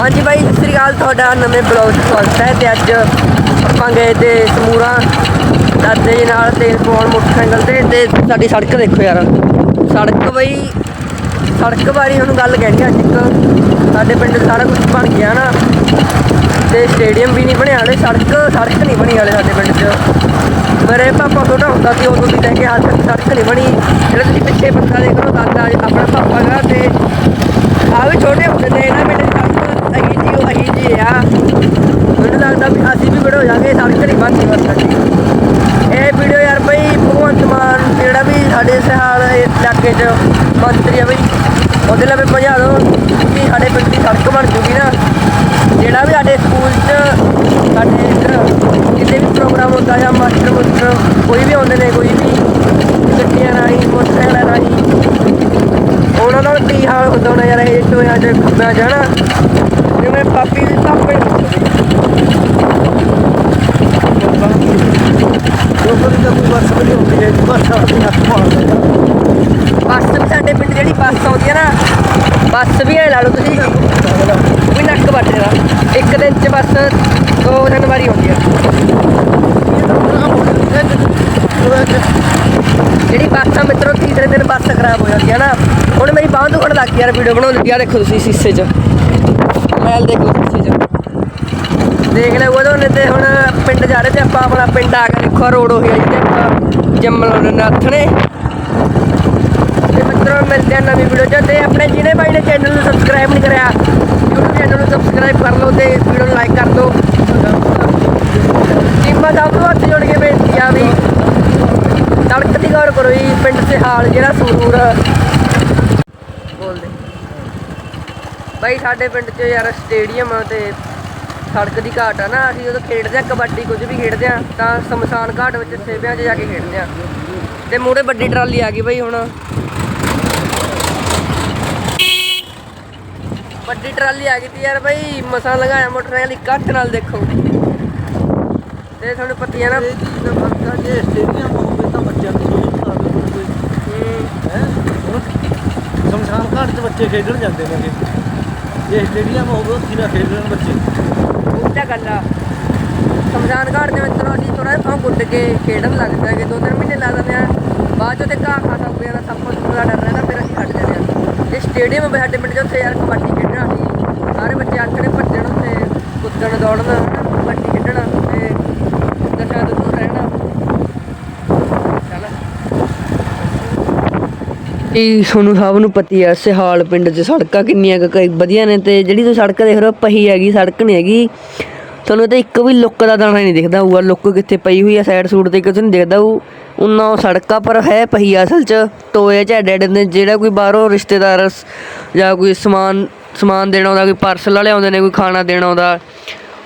ਹਾਂਜੀ ਬਾਈ, ਸਤਿ ਸ੍ਰੀ ਅਕਾਲ, ਤੁਹਾਡਾ ਨਵੇਂ ਬਲੌਗ 'ਚ ਸਵਾਗਤ ਹੈ ਤੇ ਅੱਜ ਆਪਾਂ ਗਏ ਤੇ ਸਮੂਰਾ ਦਾਦੇ ਜੀ ਨਾਲ ਤੇਲ ਪਾਉਣ ਮੋਟਰਸਾਈਕਲ ਤੇ ਤੇ ਸਾਡੀ ਸੜਕ ਦੇਖੋ ਯਾਰ। ਸੜਕ ਬਈ, ਸੜਕ ਬਾਰੇ ਤੁਹਾਨੂੰ ਗੱਲ ਕਹਿਣੀ ਅੱਜ ਇੱਕ ਸਾਡੇ ਪਿੰਡ ਸਾਰਾ ਕੁਝ ਬਣ ਗਿਆ ਨਾ। ਤੇ ਸਟੇਡੀਅਮ ਵੀ ਨਹੀਂ ਬਣਿਆ ਹਲੇ, ਸੜਕ ਸੜਕ ਨਹੀਂ ਬਣੀ ਹਲੇ ਸਾਡੇ ਪਿੰਡ 'ਚ। ਮੇਰੇ ਪਾਪਾ ਛੋਟਾ ਹੁੰਦਾ ਸੀ, ਉਦੋਂ ਵੀ ਲੈ ਕੇ ਹਾਲ ਸੜਕ ਨਹੀਂ ਬਣੀ। ਜਿਹੜਾ ਤੁਸੀਂ ਪਿੱਛੇ ਬੰਦਾ ਦੇਖ ਲਓ, ਦਾਦਾ ਆਪਣਾ ਪਾਪਾ ਦਾ ਤੇ ਆ ਵੀ ਛੋਟੇ ਹੁੰਦੇ ਨੇ ਇਹਨਾਂ ਪਿੰਡ ਦੀ ਸੜਕ ਅਹੀ ਜੀ ਉਹ ਅਹੀ ਜੀ ਆ। ਮੈਨੂੰ ਲੱਗਦਾ ਵੀ ਅਸੀਂ ਵੀ ਬੜੇ ਹੋ ਜਾਗੇ ਸੜਕ ਨਹੀਂ ਬਣਦੀ ਬਸ ਸਾਡੀ ਇਹ ਵੀਡੀਓ ਯਾਰ ਬਈ ਭਗਵੰਤ ਮਾਨ ਜਿਹੜਾ ਵੀ ਸਾਡੇ ਸਿਹਾਲ ਇਲਾਕੇ 'ਚ ਮੰਤਰੀ ਆ ਬਈ, ਉਹਦੇ ਲਈ ਭਜਾ ਦਿਓ ਕਿ ਸਾਡੇ ਪਿੰਡ ਦੀ ਸੜਕ ਬਣ ਜੂਗੀ ਨਾ। ਜਿਹੜਾ ਵੀ ਸਾਡੇ ਸਕੂਲ 'ਚ ਸਾਡੇ ਇੱਧਰ ਕਿਤੇ ਵੀ ਪ੍ਰੋਗਰਾਮ ਹੁੰਦਾ ਜਾਂ ਮਾਸਟਰ ਮੁਸਟਰ ਕੋਈ ਵੀ ਆਉਂਦੇ ਨੇ, ਕੋਈ ਵੀ ਗੱਡੀਆਂ ਰਾਹੀਂ, ਮੋਟਰਸਾਈਕਲਾਂ ਰਾਹੀਂ, ਉਹਨਾਂ ਨਾਲ ਕੀ ਹਾਲ ਹੁੰਦਾ ਯਾਰ ਇਹ ਟੋਇਆਂ 'ਚ, ਖੱਬਿਆਂ 'ਚ ਜਿਵੇਂ ਪਾਪੀ ਦੇ ਸਾਹਮਣੇ ਲੋਕਾਂ ਦੀ ਤਾਂ ਕੋਈ ਵਰਸ ਵੀ ਨਹੀਂ ਹੁੰਦੀ ਹੈ ਬਸ ਆਪਣੀ ਹੱਥ ਮਾਰਦੇ ਆ ਬੱਸ ਵੀ ਸਾਡੇ ਪਿੰਡ ਜਿਹੜੀ ਬੱਸ ਆਉਂਦੀ ਹੈ ਨਾ ਬੱਸ ਵੀ ਐ ਲਾ ਲਓ ਤੁਸੀਂ। ਵੀ ਨੱਕ ਵੱਟ ਜਾਣਾ। ਇੱਕ ਦਿਨ 'ਚ ਬੱਸ ਦੋ ਦਿਨ ਵਾਰੀ ਆਉਂਦੀ ਹੈ ਜਿਹੜੀ ਬੱਸ ਆ ਮਿੱਤਰੋ, ਤੀਸਰੇ ਦਿਨ ਬੱਸ ਖਰਾਬ ਹੋ ਜਾਂਦੀ ਹੈ ਨਾ। ਹੁਣ ਮੇਰੀ ਬਾਂਹ ਦੁਖਣ ਲੱਗ ਗਈ ਯਾਰ ਵੀਡੀਓ ਬਣਾਉਣ ਲੱਗੀ ਆ। ਦੇਖੋ ਤੁਸੀਂ ਸ਼ੀਸ਼ੇ 'ਚ। ਮੈਲ ਦੇਖੋ ਸ਼ੀਸ਼ੇ 'ਚ। ਦੇਖ ਲੈ ਉਹਦੋਂ ਨੇ ਤੇ ਹੁਣ ਪਿੰਡ ਜਾ ਰਹੇ ਤੇ ਆਪਾਂ ਆਪਣਾ ਪਿੰਡ ਆ ਕੇ ਦੇਖੋ ਰੋਡ ਹੋ ਗਿਆ ਜੀ ਆਪਾਂ ਜੰਮਲ ਨੱਥਣੇ ਮਿਲਦੇ ਆ ਨਵੀਂ ਵੀਡੀਓ 'ਚ ਤੇ ਆਪਣੇ ਜਿਹਨੇ ਬਾਈ ਨੇ ਚੈਨਲ ਨੂੰ ਸਬਸਕ੍ਰਾਈਬ ਨਹੀਂ ਕਰਿਆ, YouTube ਚੈਨਲ ਨੂੰ ਸਬਸਕ੍ਰਾਈਬ ਕਰ ਲਓ ਤੇ ਵੀਡੀਓ ਨੂੰ ਲਾਈਕ ਕਰ ਦਿਓ। ਟੀਮਾਂ ਸਭ ਤੋਂ ਹੱਥ ਜੋੜ ਕੇ ਬੇਨਤੀ ਆ ਵੀ ਸੜਕ ਦੀ ਗੌਰ ਕਰੋ ਜੀ, ਪਿੰਡ ਤੇ ਹਾਲ ਜਿਹੜਾ ਸਰੂਰ ਬੋਲਦੇ। ਬਾਈ, ਸਾਡੇ ਪਿੰਡ 'ਚ ਯਾਰ ਸਟੇਡੀਅਮ ਤੇ ਸੜਕ ਦੀ ਘਾਟ ਆ ਨਾ, ਅਸੀਂ ਉਦੋਂ ਖੇਡਦੇ ਆ ਕਬੱਡੀ ਕੁਝ ਵੀ ਖੇਡਦੇ ਆ ਤਾਂ ਸ਼ਮਸ਼ਾਨ ਘਾਟ ਵਿੱਚ ਸੇਵਿਆਂ 'ਚ ਜਾ ਕੇ ਖੇਡਦੇ ਆ ਤੇ ਮੂਹਰੇ ਵੱਡੀ ਟਰਾਲੀ ਆ ਗਈ ਬਈ ਹੁਣ। ਵੱਡੀ ਟਰਾਲੀ ਆ ਗਈ ਤੀ ਯਾਰ ਬਾਈ ਮਸਾਂ ਲਗਾਇਆ ਮੋਟਰਸਾਈਕਲ ਇੱਕ ਹੱਥ ਨਾਲ ਦੇਖੋ। ਤੇ ਤੁਹਾਨੂੰ ਪਤੀ ਆ ਨਾ। ਇਹ ਚੀਜ਼ ਦਾ ਫ਼ਰਕ ਆ ਜੇ ਸਟੇਡੀਅਮ ਹੋਵੇ ਤਾਂ ਬੱਚਿਆਂ ਨੂੰ ਸੋਚ ਬਣਾ ਦੇ ਹਮ, ਹੈ। ਸ਼ਮਸ਼ਾਨ ਘਾਟ 'ਚ ਬੱਚੇ ਖੇਡਣ ਜਾਂਦੇ ਨੇ ਜੇ ਸਟੇਡੀਅਮ ਹੋਵੇ ਉੱਥੇ ਨਾ ਖੇਡਣ ਬੱਚੇ। ਉੱਚਾ ਗੱਲ ਆ। ਸ਼ਮਸ਼ਾਨ ਘਾਟ ਦੇ ਵਿੱਚ ਚਲੋ ਅਸੀਂ ਥੋੜਾ ਜਿਹਾ ਗੁੱਡ ਕੇ ਖੇਡਣ ਲੱਗ ਜਾਗੇ ਦੋ ਤਿੰਨ ਮਹੀਨੇ ਲਾ ਦਿੰਦੇ ਆ। ਬਾਅਦ ਚੋਂ ਤੇ ਘਾਹ ਖਾਸਾ ਹੋ ਜਾਣਾ ਸੱਪ ਸੁੱਪ ਦਾ ਡਰ ਰਹਿੰਦਾ ਫਿਰ ਅਸੀਂ ਹਟ ਜਾਂਦੇ ਆ ਇਹ ਸਟੇਡੀਅਮ ਵੀ ਸਾਡੇ ਪਿੰਡ 'ਚ ਉੱਥੇ ਯਾਰ ਕਬੱਡੀ ਖੇਡਣਾ ਸੀ। ਸਾਰੇ ਬੱਚੇ ਆਖਣੇ ਭੱਜਣ ਉੱਥੇ, ਕੁੱਦਣ, ਦੌੜਨ, ਕਬੱਡੀ ਖੇਡਣਾ ਤੇ ਨਸ਼ਾ ਤੋਂ ਰਹਿਣਾ। ਇਹ ਤੁਹਾਨੂੰ ਸਭ ਨੂੰ ਪਤੀ ਐ ਸਿਹਾਲ ਪਿੰਡ 'ਚ ਸੜਕਾਂ ਕਿੰਨੀਆਂ ਕੁ ਵਧੀਆ ਨੇ ਤੇ ਜਿਹੜੀ ਤੁਸੀਂ ਸੜਕ ਦੇਖ ਰਹੇ ਹੋ, ਪਹੀ ਹੈਗੀ, ਸੜਕ ਨਹੀਂ ਹੈਗੀ। ਤੁਹਾਨੂੰ ਤਾਂ ਇੱਕ ਵੀ ਲੁੱਕ ਦਾ ਦਾਣਾ ਨਹੀਂ ਦਿਖਦਾ ਹੋਊਗਾ। ਲੁੱਕ ਕਿੱਥੇ ਪਈ ਹੋਈ ਆ ਸਾਈਡ ਸੂਟ ਤੇ ਕਿਤੇ ਨਹੀਂ ਦਿਖਦਾ ਉਹ ਉਹਨਾਂ ਸੜਕਾਂ ਪਰ ਹੈ ਪਈ ਆ ਅਸਲ 'ਚ। ਟੋਏ 'ਚ ਐਡੇ ਐਡੇ ਨੇ ਜਿਹੜਾ ਕੋਈ ਬਾਹਰੋਂ ਰਿਸ਼ਤੇਦਾਰ ਜਾਂ ਕੋਈ ਸਮਾਨ ਸਮਾਨ ਦੇਣਾ ਆਉਂਦਾ, ਕੋਈ ਪਾਰਸਲ ਵਾਲੇ ਆਉਂਦੇ ਨੇ, ਕੋਈ ਖਾਣਾ ਦੇਣਾ ਆਉਂਦਾ,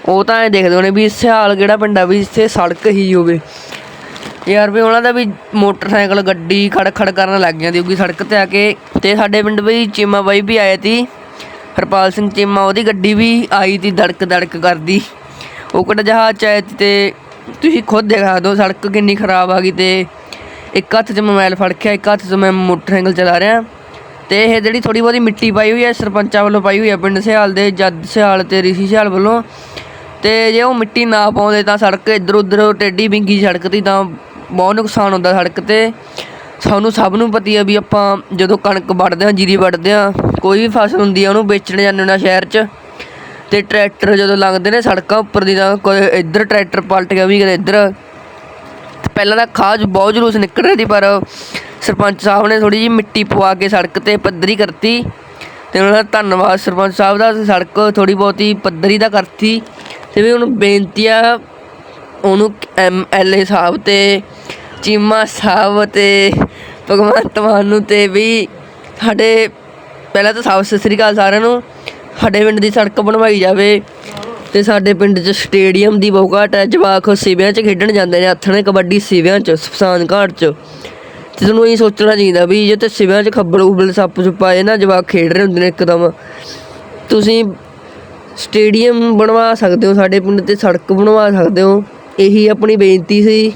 ਉਹ ਤਾਂ ਇਹ ਦੇਖਦੇ ਹੋਣੇ ਵੀ ਸਿਹਾਲ ਕਿਹੜਾ ਪਿੰਡ ਆ, ਵੀ ਇੱਥੇ ਸੜਕ ਹੀ ਹੋਵੇ। ਯਾਰ ਵੀ ਉਹਨਾਂ ਦਾ ਵੀ ਮੋਟਰਸਾਈਕਲ, ਗੱਡੀ ਖੜ ਖੜ ਕਰਨ ਲੱਗ ਜਾਂਦੀ ਹੋਊਗੀ ਸੜਕ ਤੇ ਆ ਕੇ। ਤੇ ਸਾਡੇ ਪਿੰਡ ਵੀ ਚੀਮਾ ਬਾਈ ਵੀ ਆਏ ਤੀ। ਹਰਪਾਲ ਸਿੰਘ ਚੀਮਾ, ਉਹਦੀ ਗੱਡੀ ਵੀ ਆਈ ਤੀ ਧੜਕ ਧੜਕ ਕਰਦੀ। ਉਹ ਕਿਹੜਾ ਜਹਾਜ਼ ਚ ਆਏ ਤੇ ਤੁਸੀਂ ਖੁਦ ਦੇਖ ਸਕਦੇ ਹੋ ਸੜਕ ਕਿੰਨੀ ਖਰਾਬ ਆ ਗਈ ਤੇ ਇੱਕ ਹੱਥ 'ਚ ਮੋਬਾਈਲ ਫੜ ਕੇ, ਇੱਕ ਹੱਥ 'ਚ ਮੈਂ ਮੋਟਰਸਾਈਕਲ ਚਲਾ ਰਿਹਾ। ਤੇ ਇਹ ਜਿਹੜੀ ਥੋੜੀ ਬਹੁਤੀ ਮਿੱਟੀ ਪਾਈ ਹੋਈ ਹੈ, ਸਰਪੰਚਾਂ ਵੱਲੋਂ ਪਾਈ ਹੋਈ ਹੈ, ਪਿੰਡ ਸਿਹਾਲ ਦੇ ਜੱਦ ਸਿਹਾਲ ਤੇ ਰਿਸ਼ੀ ਸਿਹਾਲ ਵੱਲੋਂ। ਤੇ ਜੇ ਉਹ ਮਿੱਟੀ ਨਾ ਪਾਉਂਦੇ ਤਾਂ ਸੜਕ ਇੱਧਰ ਉੱਧਰ ਟੇਢੀ ਬਿੰਗੀ ਸੜਕ ਤੀ ਤਾਂ ਬਹੁਤ ਨੁਕਸਾਨ ਹੁੰਦਾ ਸੜਕ ਤੇ। ਸਾਨੂੰ ਸਭ ਨੂੰ ਪਤੀ ਆ ਵੀ ਆਪਾਂ ਜਦੋਂ ਕਣਕ ਵੱਢਦੇ ਹਾਂ, ਜੀਰੀ ਵੱਢਦੇ ਹਾਂ, ਕੋਈ ਵੀ ਫਸਲ ਹੁੰਦੀ ਆ, ਉਹਨੂੰ ਵੇਚਣ ਜਾਂਦੇ ਹੁੰਦੇ ਆ ਸ਼ਹਿਰ 'ਚ। ਤੇ ਟਰੈਕਟਰ ਜਦੋਂ ਲੰਘਦੇ ਨੇ ਸੜਕਾਂ ਉੱਪਰ ਦੀ ਤਾਂ ਕੋਈ ਇੱਧਰ ਟਰੈਕਟਰ ਪਲਟ ਗਿਆ ਵੀ ਕਦੇ ਇੱਧਰ। ਪਹਿਲਾਂ ਤਾਂ ਖਾਜ ਬਹੁਤ ਜਲੂਸ ਨਿਕਲ ਰਹੀ ਸੀ, ਪਰ ਸਰਪੰਚ ਸਾਹਿਬ ਨੇ ਥੋੜੀ ਜਿਹੀ ਮਿੱਟੀ ਪਵਾ ਕੇ ਸੜਕ ਤੇ ਪੱਧਰੀ ਕਰਤੀ। ਤੇ ਉਹਨਾਂ ਦਾ ਧੰਨਵਾਦ ਸਰਪੰਚ ਸਾਹਿਬ ਦਾ ਸੜਕ ਥੋੜੀ ਬਹੁਤੀ ਪੱਧਰੀ ਦਾ ਕਰਤੀ। ਤੇ ਵੀ ਹੁਣ ਬੇਨਤੀ ਆ, ਉਹਨੂੰ ਐਮ ਐਲ ਏ ਸਾਹਿਬ ਤੇ ਚੀਮਾ ਸਾਹਿਬ ਤੇ ਭਗਵੰਤ ਮਾਨ ਨੂੰ ਤੇ ਵੀ ਸਾਡੇ, ਪਹਿਲਾਂ ਤਾਂ ਸਭ ਸਤਿ ਸ੍ਰੀ ਅਕਾਲ ਸਾਰਿਆਂ ਨੂੰ। ਸਾਡੇ ਪਿੰਡ ਦੀ ਸੜਕ ਬਣਵਾਈ ਜਾਵੇ ਤੇ ਸਾਡੇ ਪਿੰਡ 'ਚ ਸਟੇਡੀਅਮ ਦੀ ਬਹੁਤ ਘਾਟ ਹੈ। ਜਵਾਕ ਸਿਵਿਆਂ 'ਚ ਖੇਡਣ ਜਾਂਦੇ ਨੇ ਹੱਥਣੇ ਕਬੱਡੀ ਸਿਵਿਆਂ 'ਚ ਸਪਸਾਨ ਘਾਟ 'ਚ। ਤੇ ਤੁਹਾਨੂੰ ਇਹ ਸੋਚਣਾ ਚਾਹੀਦਾ ਵੀ ਜੇ ਤੇ ਸਿਵਿਆਂ 'ਚ ਖੱਬਲ ਉਬਲ ਸੱਪ ਸੁੱਪ ਆਏ ਨਾ, ਜਵਾਕ ਖੇਡ ਰਹੇ ਹੁੰਦੇ ਨੇ ਇੱਕਦਮ। ਤੁਸੀਂ ਸਟੇਡੀਅਮ ਬਣਵਾ ਸਕਦੇ ਹੋ, ਸਾਡੇ ਪਿੰਡ ਤੇ ਸੜਕ ਬਣਵਾ ਸਕਦੇ ਹੋ। ਇਹੀ ਆਪਣੀ ਬੇਨਤੀ ਸੀ।